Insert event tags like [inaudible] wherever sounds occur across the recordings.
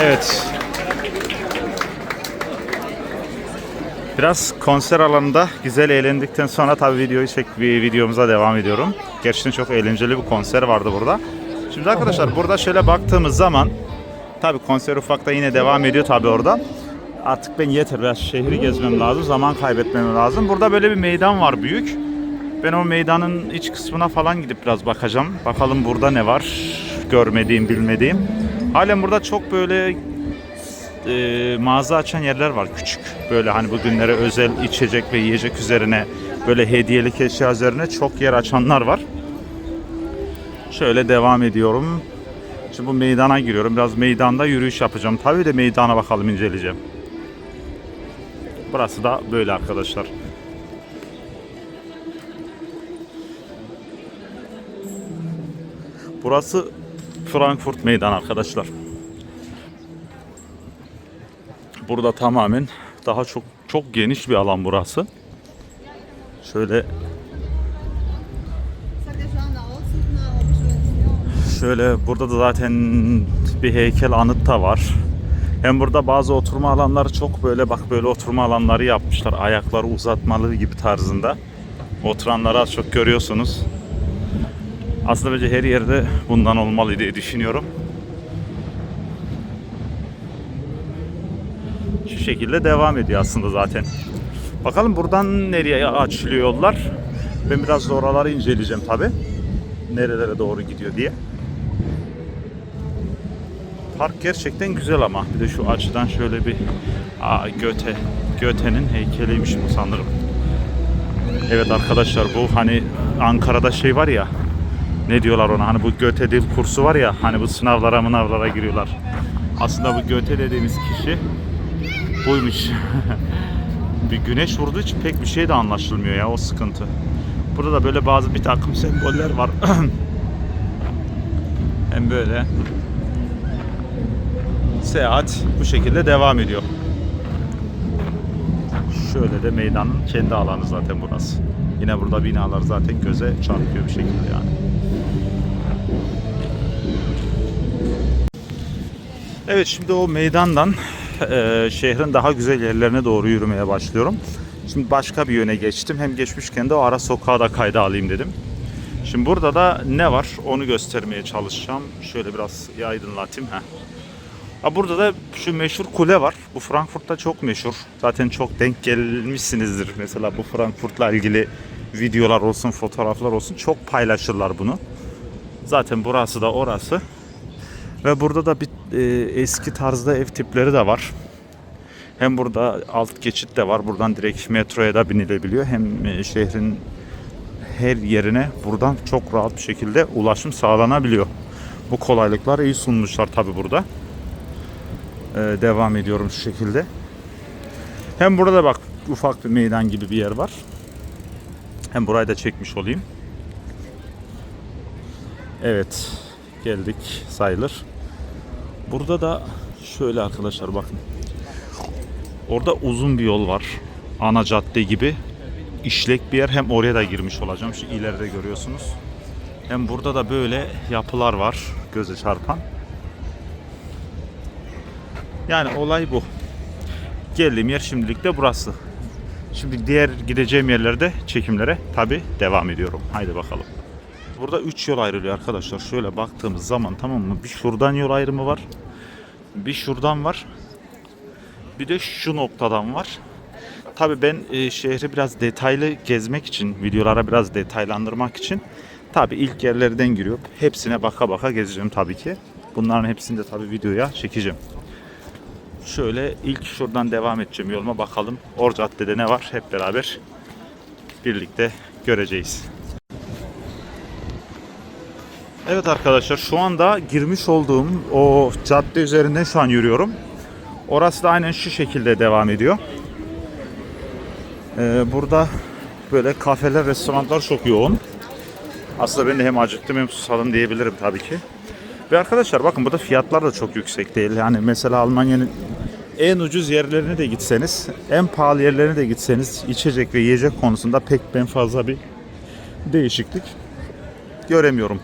Evet. Biraz konser alanında güzel eğlendikten sonra tabii videoyu çek bir videomuza devam ediyorum. Gerçekten çok eğlenceli bir konser vardı burada. Şimdi arkadaşlar burada şöyle baktığımız zaman tabii konser ufakta yine devam ediyor tabii orada. Artık ben yeter biraz şehri gezmem lazım, zaman kaybetmem lazım. Burada böyle bir meydan var büyük. Ben o meydanın iç kısmına falan gidip biraz bakacağım. Bakalım burada ne var görmediğim, bilmediğim. Halen burada çok böyle e, mağaza açan yerler var küçük. Böyle hani bugünlere özel içecek ve yiyecek üzerine böyle hediyelik eşya üzerine çok yer açanlar var. Şöyle devam ediyorum. Şimdi bu meydana giriyorum. Biraz meydanda yürüyüş yapacağım. Tabii de meydana bakalım inceleyeceğim. Burası da böyle arkadaşlar. Burası Frankfurt Meydan arkadaşlar. Burada tamamen daha çok çok geniş bir alan burası. Şöyle şöyle burada da zaten bir heykel anıt da var. Hem burada bazı oturma alanları çok böyle bak böyle oturma alanları yapmışlar. Ayakları uzatmalı gibi tarzında. Oturanları az çok görüyorsunuz. Aslında bence her yerde bundan olmalı diye düşünüyorum. Şu şekilde devam ediyor aslında zaten. Bakalım buradan nereye açılıyor yollar. Ben biraz da oraları inceleyeceğim tabi. Nerelere doğru gidiyor diye. Park gerçekten güzel ama bir de şu açıdan şöyle bir Aa, Göte Göte'nin heykeliymiş bu sanırım. Evet arkadaşlar bu hani Ankara'da şey var ya ne diyorlar ona hani bu Göte dil kursu var ya hani bu sınavlara mınavlara giriyorlar. Aslında bu Göte dediğimiz kişi buymuş. [laughs] bir güneş vurduğu için pek bir şey de anlaşılmıyor ya o sıkıntı. Burada da böyle bazı bir takım semboller var. [clears throat] Hem böyle seyahat bu şekilde devam ediyor. Şöyle de meydanın kendi alanı zaten burası. Yine burada binalar zaten göze çarpıyor bir şekilde yani. Evet şimdi o meydandan e, şehrin daha güzel yerlerine doğru yürümeye başlıyorum. Şimdi başka bir yöne geçtim. Hem geçmişken de o ara sokağa da kayda alayım dedim. Şimdi burada da ne var onu göstermeye çalışacağım. Şöyle biraz aydınlatayım. Heh. Ha burada da şu meşhur kule var. Bu Frankfurt'ta çok meşhur. Zaten çok denk gelmişsinizdir. Mesela bu Frankfurt'la ilgili videolar olsun, fotoğraflar olsun çok paylaşırlar bunu. Zaten burası da orası. Ve burada da bir e, eski tarzda ev tipleri de var. Hem burada alt geçit de var. Buradan direkt metroya da binilebiliyor. Hem e, şehrin her yerine buradan çok rahat bir şekilde ulaşım sağlanabiliyor. Bu kolaylıklar iyi sunmuşlar tabi burada. Ee, devam ediyorum şu şekilde. Hem burada bak ufak bir meydan gibi bir yer var. Hem burayı da çekmiş olayım. Evet geldik sayılır. Burada da şöyle arkadaşlar bakın. Orada uzun bir yol var. Ana cadde gibi. işlek bir yer. Hem oraya da girmiş olacağım. Şu ileride görüyorsunuz. Hem burada da böyle yapılar var. Göze çarpan. Yani olay bu. Geldiğim yer şimdilik de burası. Şimdi diğer gideceğim yerlerde çekimlere tabi devam ediyorum. Haydi bakalım. Burada 3 yol ayrılıyor arkadaşlar. Şöyle baktığımız zaman tamam mı? Bir şuradan yol ayrımı var. Bir şuradan var. Bir de şu noktadan var. Tabi ben e, şehri biraz detaylı gezmek için, videolara biraz detaylandırmak için tabi ilk yerlerden giriyor. Hepsine baka baka gezeceğim tabii ki. Bunların hepsini de tabi videoya çekeceğim. Şöyle ilk şuradan devam edeceğim yoluma bakalım. Or Cadde'de ne var hep beraber birlikte göreceğiz. Evet arkadaşlar şu anda girmiş olduğum o cadde üzerinden şu an yürüyorum. Orası da aynen şu şekilde devam ediyor. Ee, burada böyle kafeler, restoranlar çok yoğun. Aslında ben de hem acıktım hem susadım diyebilirim tabii ki. Ve arkadaşlar bakın burada fiyatlar da çok yüksek değil. Yani mesela Almanya'nın en ucuz yerlerine de gitseniz, en pahalı yerlerine de gitseniz içecek ve yiyecek konusunda pek ben fazla bir değişiklik göremiyorum.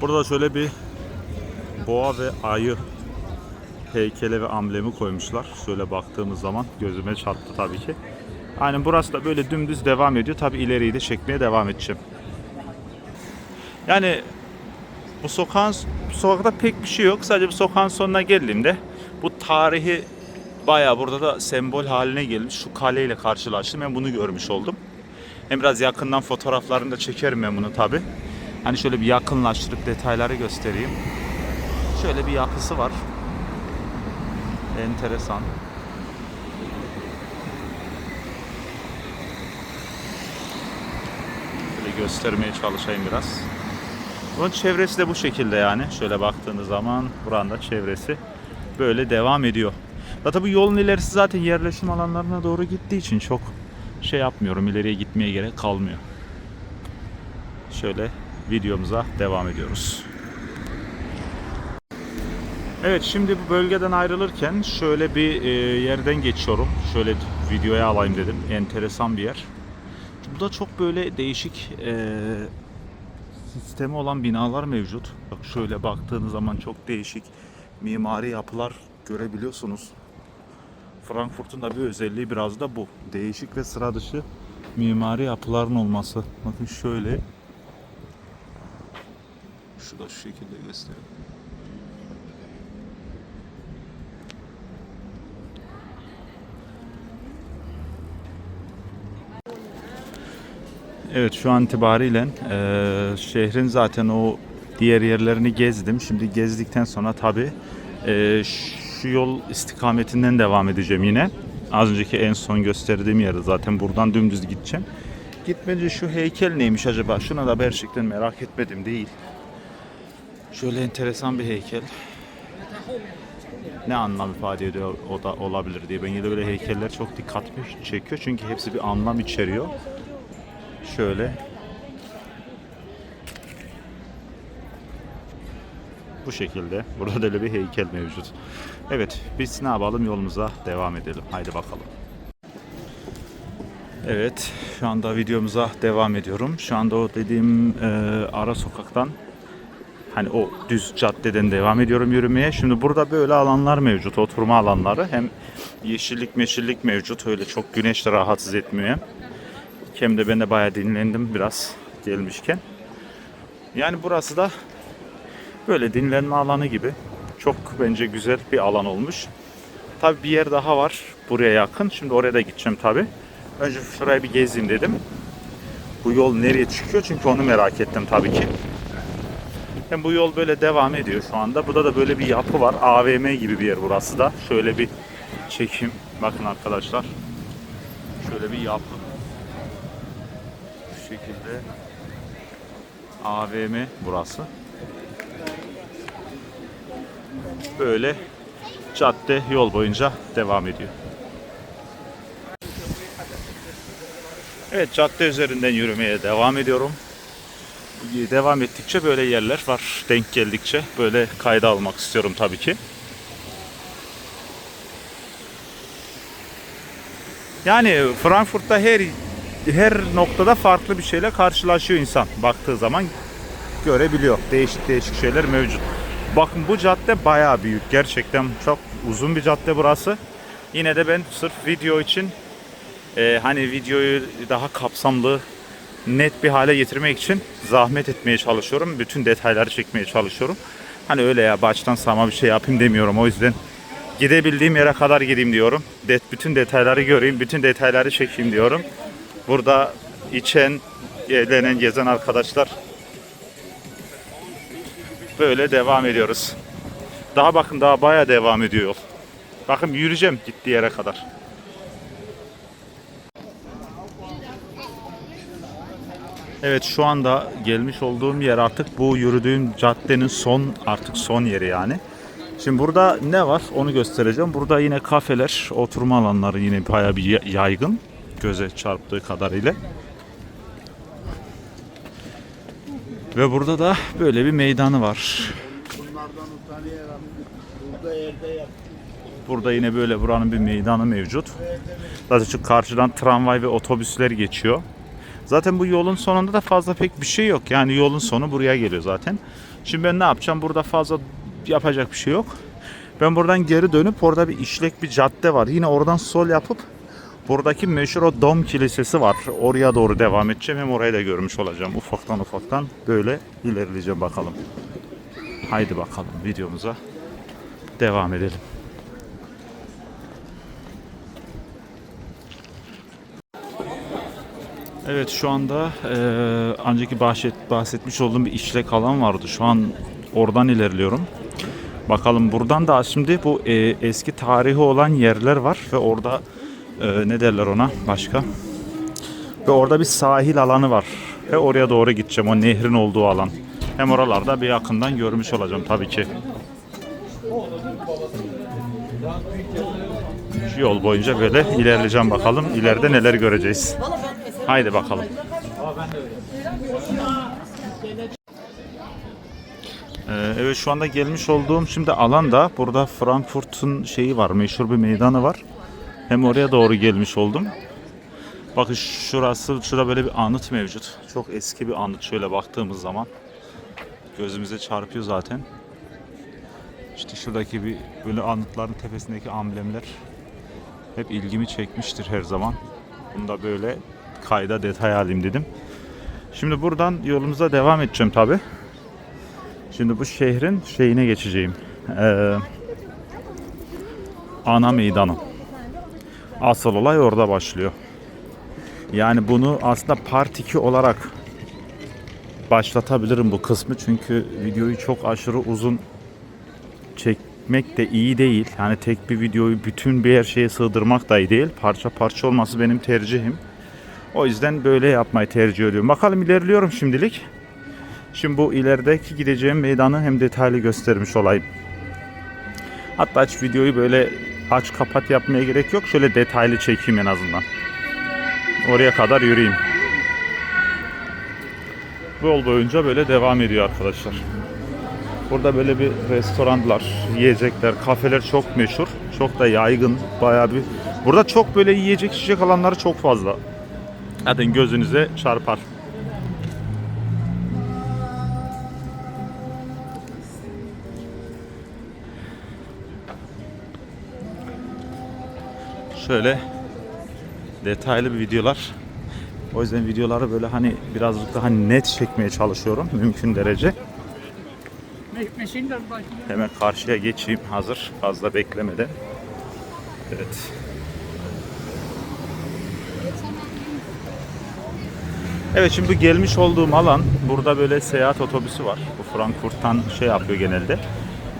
Burada şöyle bir boğa ve ayı heykeli ve amblemi koymuşlar. Şöyle baktığımız zaman gözüme çarptı tabii ki. Aynen burası da böyle dümdüz devam ediyor. Tabii ileriyi de çekmeye devam edeceğim. Yani bu sokağın bu sokakta pek bir şey yok. Sadece bu sokağın sonuna geldiğimde bu tarihi bayağı burada da sembol haline gelmiş. Şu kaleyle karşılaştım. Ben bunu görmüş oldum. Hem biraz yakından fotoğraflarını da çekerim ben bunu tabi. Hani şöyle bir yakınlaştırıp detayları göstereyim. Şöyle bir yapısı var. Enteresan. Böyle göstermeye çalışayım biraz. Bunun çevresi de bu şekilde yani. Şöyle baktığınız zaman buranın da çevresi böyle devam ediyor. Zaten bu yolun ilerisi zaten yerleşim alanlarına doğru gittiği için çok şey yapmıyorum. ileriye gitmeye gerek kalmıyor. Şöyle videomuza devam ediyoruz. Evet şimdi bu bölgeden ayrılırken şöyle bir e, yerden geçiyorum. Şöyle videoya alayım dedim. Enteresan bir yer. Bu da çok böyle değişik e, sistemi olan binalar mevcut. Bak şöyle baktığınız zaman çok değişik mimari yapılar görebiliyorsunuz. Frankfurt'un da bir özelliği biraz da bu. Değişik ve sıra dışı mimari yapıların olması. Bakın şöyle. Şu da şu şekilde göstereyim. Evet şu an itibariyle eee, şehrin zaten o diğer yerlerini gezdim. Şimdi gezdikten sonra tabi şu yol istikametinden devam edeceğim yine. Az önceki en son gösterdiğim yere zaten buradan dümdüz gideceğim. Gitmece şu heykel neymiş acaba? Şuna da gerçekten merak etmedim değil. Şöyle enteresan bir heykel. Ne anlam ifade ediyor o da olabilir diye. Ben yine böyle heykeller çok dikkatimi çekiyor. Çünkü hepsi bir anlam içeriyor. Şöyle. Bu şekilde. Burada da öyle bir heykel mevcut. Evet, biz ne yapalım yolumuza devam edelim. Haydi bakalım. Evet, şu anda videomuza devam ediyorum. Şu anda o dediğim e, ara sokaktan hani o düz caddeden devam ediyorum yürümeye. Şimdi burada böyle alanlar mevcut, oturma alanları. Hem yeşillik meşillik mevcut. Öyle çok güneş de rahatsız etmiyor hem. De ben de bayağı dinlendim biraz gelmişken. Yani burası da böyle dinlenme alanı gibi. Çok bence güzel bir alan olmuş. Tabi bir yer daha var buraya yakın. Şimdi oraya da gideceğim tabi. Önce şurayı bir gezeyim dedim. Bu yol nereye çıkıyor çünkü onu merak ettim tabii ki. Hem bu yol böyle devam ediyor şu anda. Burada da böyle bir yapı var. AVM gibi bir yer burası da. Şöyle bir çekim. Bakın arkadaşlar. Şöyle bir yapı. Bu şekilde AVM burası. Böyle cadde yol boyunca devam ediyor. Evet cadde üzerinden yürümeye devam ediyorum. Devam ettikçe böyle yerler var. Denk geldikçe böyle kayda almak istiyorum tabii ki. Yani Frankfurt'ta her her noktada farklı bir şeyle karşılaşıyor insan. Baktığı zaman görebiliyor. Değişik değişik şeyler mevcut. Bakın bu cadde bayağı büyük. Gerçekten çok uzun bir cadde burası. Yine de ben sırf video için e, hani videoyu daha kapsamlı net bir hale getirmek için zahmet etmeye çalışıyorum. Bütün detayları çekmeye çalışıyorum. Hani öyle ya baştan sağma bir şey yapayım demiyorum. O yüzden gidebildiğim yere kadar gideyim diyorum. Det, bütün detayları göreyim, bütün detayları çekeyim diyorum. Burada içen, eğlenen, gezen arkadaşlar böyle devam ediyoruz. Daha bakın daha baya devam ediyor yol. Bakın yürüyeceğim gittiği yere kadar. Evet şu anda gelmiş olduğum yer artık bu yürüdüğüm caddenin son artık son yeri yani. Şimdi burada ne var onu göstereceğim. Burada yine kafeler, oturma alanları yine bayağı bir yaygın göze çarptığı kadarıyla. Ve burada da böyle bir meydanı var. Burada yine böyle buranın bir meydanı mevcut. Zaten şu karşıdan tramvay ve otobüsler geçiyor. Zaten bu yolun sonunda da fazla pek bir şey yok. Yani yolun sonu buraya geliyor zaten. Şimdi ben ne yapacağım? Burada fazla yapacak bir şey yok. Ben buradan geri dönüp orada bir işlek bir cadde var. Yine oradan sol yapıp buradaki meşhur o Dom Kilisesi var. Oraya doğru devam edeceğim. Hem orayı da görmüş olacağım. Ufaktan ufaktan böyle ilerleyeceğim bakalım. Haydi bakalım videomuza devam edelim. Evet şu anda eee önceki bahset, bahsetmiş olduğum bir işlek alan vardı. Şu an oradan ilerliyorum. Bakalım buradan da şimdi bu eee, eski tarihi olan yerler var ve orada eee, ne derler ona başka? Ve orada bir sahil alanı var. Ve oraya doğru gideceğim o nehrin olduğu alan. Hem oralarda bir yakından görmüş olacağım tabii ki. Yol boyunca böyle ilerleyeceğim bakalım. İleride neler göreceğiz. Haydi bakalım. Ee, evet şu anda gelmiş olduğum şimdi alanda burada Frankfurt'un şeyi var meşhur bir meydanı var. Hem oraya doğru gelmiş oldum. Bakın şurası şurada böyle bir anıt mevcut. Çok eski bir anıt şöyle baktığımız zaman gözümüze çarpıyor zaten. İşte şuradaki bir böyle anıtların tepesindeki amblemler hep ilgimi çekmiştir her zaman. Bunu da böyle kayda detay alayım dedim. Şimdi buradan yolumuza devam edeceğim tabi. Şimdi bu şehrin şeyine geçeceğim. Ee, ana meydanı. Asıl olay orada başlıyor. Yani bunu aslında part 2 olarak başlatabilirim bu kısmı. Çünkü videoyu çok aşırı uzun çekmek de iyi değil. Yani tek bir videoyu bütün bir her şeye sığdırmak da iyi değil. Parça parça olması benim tercihim. O yüzden böyle yapmayı tercih ediyorum. Bakalım ilerliyorum şimdilik. Şimdi bu ilerideki gideceğim meydanı hem detaylı göstermiş olayım. Hatta hiç videoyu böyle aç kapat yapmaya gerek yok. Şöyle detaylı çekeyim en azından. Oraya kadar yürüyeyim. Bu yol boyunca böyle devam ediyor arkadaşlar. Burada böyle bir restoranlar, yiyecekler, kafeler çok meşhur. Çok da yaygın. Bayağı bir Burada çok böyle yiyecek içecek alanları çok fazla. Zaten gözünüze çarpar. Şöyle detaylı bir videolar. O yüzden videoları böyle hani birazcık daha net çekmeye çalışıyorum [laughs] mümkün derece. Hemen karşıya geçeyim hazır fazla beklemeden. Evet. Evet şimdi bu gelmiş olduğum alan burada böyle seyahat otobüsü var. Bu Frankfurt'tan şey yapıyor genelde.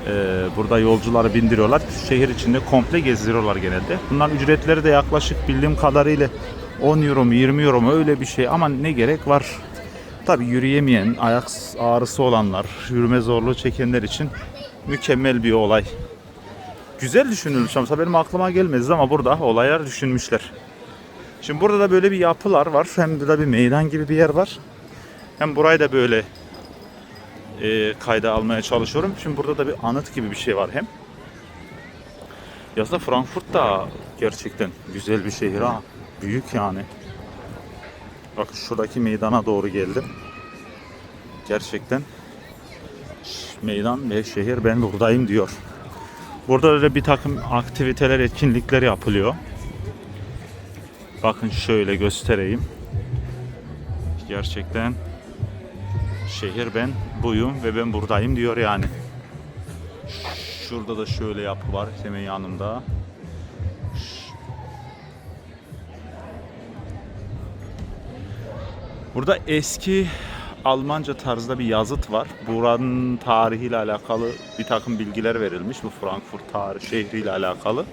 Ee, burada yolcuları bindiriyorlar. Şehir içinde komple gezdiriyorlar genelde. Bunların ücretleri de yaklaşık bildiğim kadarıyla 10 euro mu 20 euro mu öyle bir şey ama ne gerek var? Tabi yürüyemeyen, ayak ağrısı olanlar, yürüme zorluğu çekenler için mükemmel bir olay. Güzel düşünülmüş ama benim aklıma gelmez ama burada olaylar düşünmüşler. Şimdi burada da böyle bir yapılar var. Hem de bir meydan gibi bir yer var. Hem burayı da böyle e, kayda almaya çalışıyorum. Şimdi burada da bir anıt gibi bir şey var hem. Yazda Frankfurt da gerçekten güzel bir şehir ha. Büyük yani. Bakın şuradaki meydana doğru geldim. Gerçekten meydan ve şehir ben buradayım diyor. Burada öyle bir takım aktiviteler, etkinlikler yapılıyor. Bakın şöyle göstereyim. Gerçekten şehir ben buyum ve ben buradayım diyor yani. Şurada da şöyle yapı var hemen yanımda. Burada eski Almanca tarzda bir yazıt var. Buranın tarihiyle alakalı bir takım bilgiler verilmiş. Bu Frankfurt tarih şehriyle alakalı.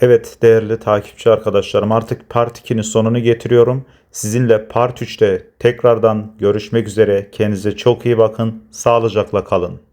Evet değerli takipçi arkadaşlarım artık Part 2'nin sonunu getiriyorum. Sizinle Part 3'te tekrardan görüşmek üzere. Kendinize çok iyi bakın. Sağlıcakla kalın.